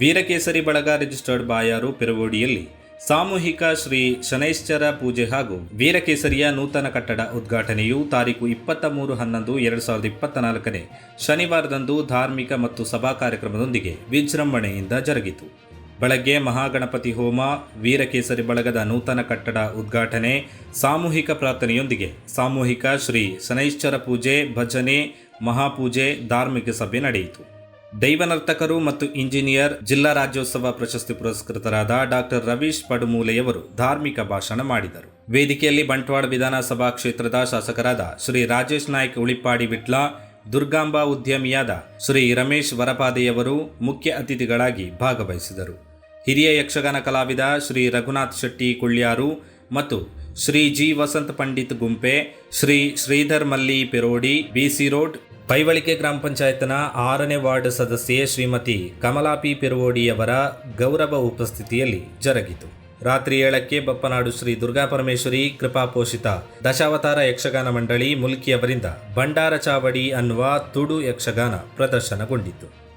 ವೀರಕೇಸರಿ ಬಳಗ ರಿಜಿಸ್ಟರ್ಡ್ ಬಾಯಾರು ಪೆರವೋಡಿಯಲ್ಲಿ ಸಾಮೂಹಿಕ ಶ್ರೀ ಶನೈಶ್ಚರ ಪೂಜೆ ಹಾಗೂ ವೀರಕೇಸರಿಯ ನೂತನ ಕಟ್ಟಡ ಉದ್ಘಾಟನೆಯು ತಾರೀಕು ಇಪ್ಪತ್ತ ಮೂರು ಹನ್ನೊಂದು ಎರಡು ಸಾವಿರದ ಇಪ್ಪತ್ತ ನಾಲ್ಕನೇ ಶನಿವಾರದಂದು ಧಾರ್ಮಿಕ ಮತ್ತು ಸಭಾ ಕಾರ್ಯಕ್ರಮದೊಂದಿಗೆ ವಿಜೃಂಭಣೆಯಿಂದ ಜರುಗಿತು. ಬೆಳಗ್ಗೆ ಮಹಾಗಣಪತಿ ಹೋಮ, ವೀರಕೇಸರಿ ಬಳಗದ ನೂತನ ಕಟ್ಟಡ ಉದ್ಘಾಟನೆ, ಸಾಮೂಹಿಕ ಪ್ರಾರ್ಥನೆಯೊಂದಿಗೆ ಸಾಮೂಹಿಕ ಶ್ರೀ ಶನೈಶ್ಚರ ಪೂಜೆ, ಭಜನೆ, ಮಹಾಪೂಜೆ, ಧಾರ್ಮಿಕ ಸಭೆ ನಡೆಯಿತು. ದೈವನರ್ತಕರು ಮತ್ತು ಇಂಜಿನಿಯರ್, ಜಿಲ್ಲಾ ರಾಜ್ಯೋತ್ಸವ ಪ್ರಶಸ್ತಿ ಪುರಸ್ಕೃತರಾದ ಡಾಕ್ಟರ್ ರವೀಶ್ ಪಡುಮೂಲೆಯವರು ಧಾರ್ಮಿಕ ಭಾಷಣ ಮಾಡಿದರು. ವೇದಿಕೆಯಲ್ಲಿ ಬಂಟ್ವಾಳ ವಿಧಾನಸಭಾ ಕ್ಷೇತ್ರದ ಶಾಸಕರಾದ ಶ್ರೀ ರಾಜೇಶ್ ನಾಯ್ಕ್ ಉಳಿಪ್ಪಾಡಿ ವಿಟ್ಲ, ದುರ್ಗಾಂಬಾ ಉದ್ಯಮಿಯಾದ ಶ್ರೀ ರಮೇಶ್ ವರಪಾದೆಯವರು ಮುಖ್ಯ ಅತಿಥಿಗಳಾಗಿ ಭಾಗವಹಿಸಿದರು. ಹಿರಿಯ ಯಕ್ಷಗಾನ ಕಲಾವಿದ ಶ್ರೀ ರಘುನಾಥ್ ಶೆಟ್ಟಿ ಕುಳ್ಯಾರು ಮತ್ತು ಶ್ರೀ ಜಿ ವಸಂತ ಪಂಡಿತ್ ಗುಂಪೆ, ಶ್ರೀ ಶ್ರೀಧರ್ ಮಲ್ಲಿ ಪೆರೋಡಿ ಬಿಸಿ ರೋಡ್ ಪೈವಳಿಕೆ ಗ್ರಾಮ ಪಂಚಾಯತ್ನ ಆರನೇ ವಾರ್ಡ್ ಸದಸ್ಯೆ ಶ್ರೀಮತಿ ಕಮಲಾ ಪಿ ಪಿರುವೋಡಿಯವರ ಗೌರವ ಉಪಸ್ಥಿತಿಯಲ್ಲಿ ಜರುಗಿತು. ರಾತ್ರಿ ಏಳಕ್ಕೆ ಬಪ್ಪನಾಡು ಶ್ರೀ ದುರ್ಗಾ ಪರಮೇಶ್ವರಿ ಕೃಪಾ ಪೋಷಿತ ದಶಾವತಾರ ಯಕ್ಷಗಾನ ಮಂಡಳಿ ಮುಲ್ಕಿಯವರಿಂದ ಭಂಡಾರ ಚಾವಡಿ ಅನ್ನುವ ತುಡು ಯಕ್ಷಗಾನ ಪ್ರದರ್ಶನಗೊಂಡಿತು.